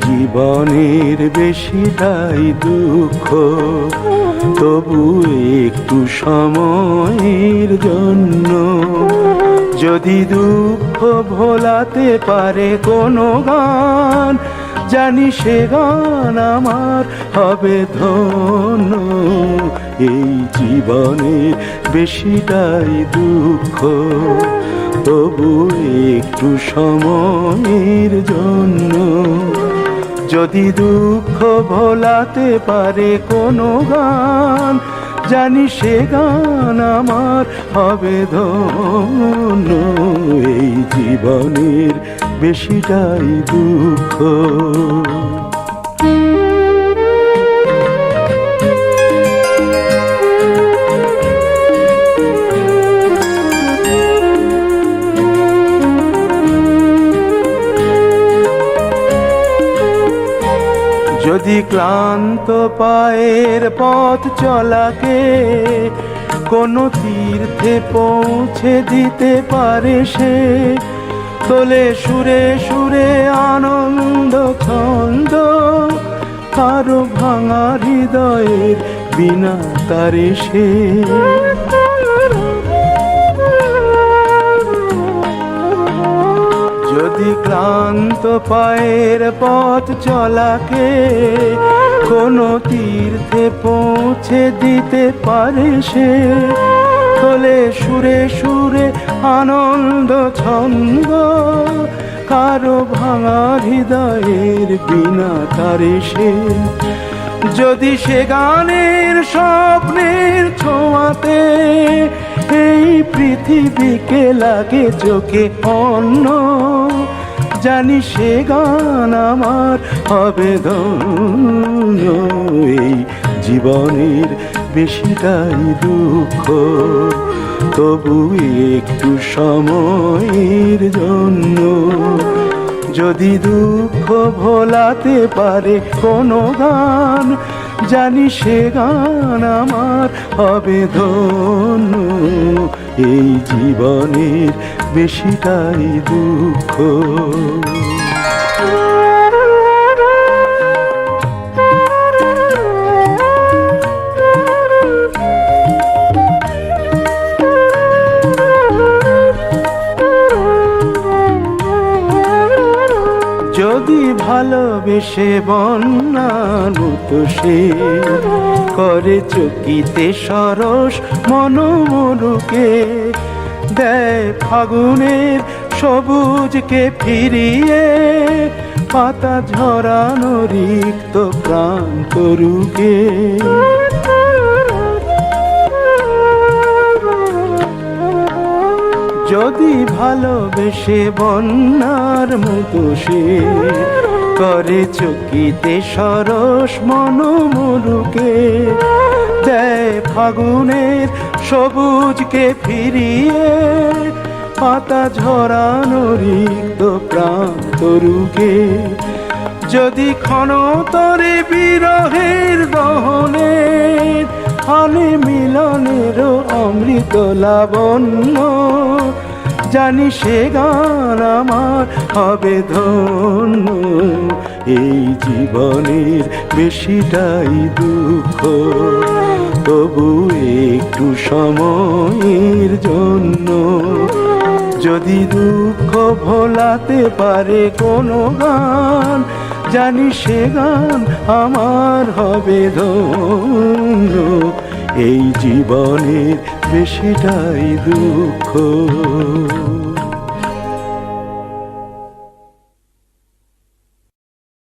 জীবনের বেশিটাই দুঃখ। তবু একটু সময়ের জন্য যদি দুঃখ ভোলাতে পারে কোনো গান, জানি সে গান আমার হবে ধন্য। এই জীবনের বেশিটাই দুঃখ। তবু একটু সময়ের জন্য। যদি দুঃখ ভোলাতে পারে কোনো গান, জানি সে গান আমার হবে ধন্য। এই জীবনের বেশিটাই দুঃখ। যদি ক্লান্ত পায়ের পথ চলাকে কোনো তীর্থে পৌঁছে দিতে পারে সে, তোলে সুরে সুরে আনন্দ ছন্দ, কারও ভাঙা হৃদয়ের বিনা তারে সে। যদি ক্লান্ত পায়ের পথ চলাকে কোনো তীর্থে পৌঁছে দিতে পারে সে। তোলে সুরে সুরে আনন্দ, ছন্দ, কারও ভাঙা হৃদয়ের বিনা তারে সে। যদি সে গানের স্বপ্নের ছোঁয়াতে এই পৃথিবীকে লাগে চোখে অন্য জানি সে গান আমার হবে এই জীবনের বেশিটাই দুঃখ। তবু একটু সময়ের জন্য যদি দুঃখ ভোলাতে পারে কোনো গান জানি সে গান আমার হবে ধন্য এই জীবনের বেশিটাই দুঃখ। যদি ভালোবেসে বন্যানুত সে করে চকিতে সরস মনোমরুকে দেয় ফাগুনের সবুজকে ফিরিয়ে, পাতা ঝরানো রিক্ত প্রাণ তরুকে যদি ভালোবেসে বন্যার মতো সে করে চকিতে সরস মনোমরুকে, দেয় ফাগুনের সবুজকে ফিরিয়ে, পাতা ঝরানো রিক্ত প্রাণ তরুকে যদি ক্ষণতরে বিরহের দহনের আনে মিলনের অমৃত লাবণ্য জানি সে গান আমার হবে ধন্য। এই জীবনের বেশিটাই দুঃখ। তবু একটু সময়ের জন্য। যদি দুঃখ ভোলাতে পারে কোনো গান, জানি সে গান আমার হবে ধন্য। এই জীবনের বেশিটাই দুঃখ।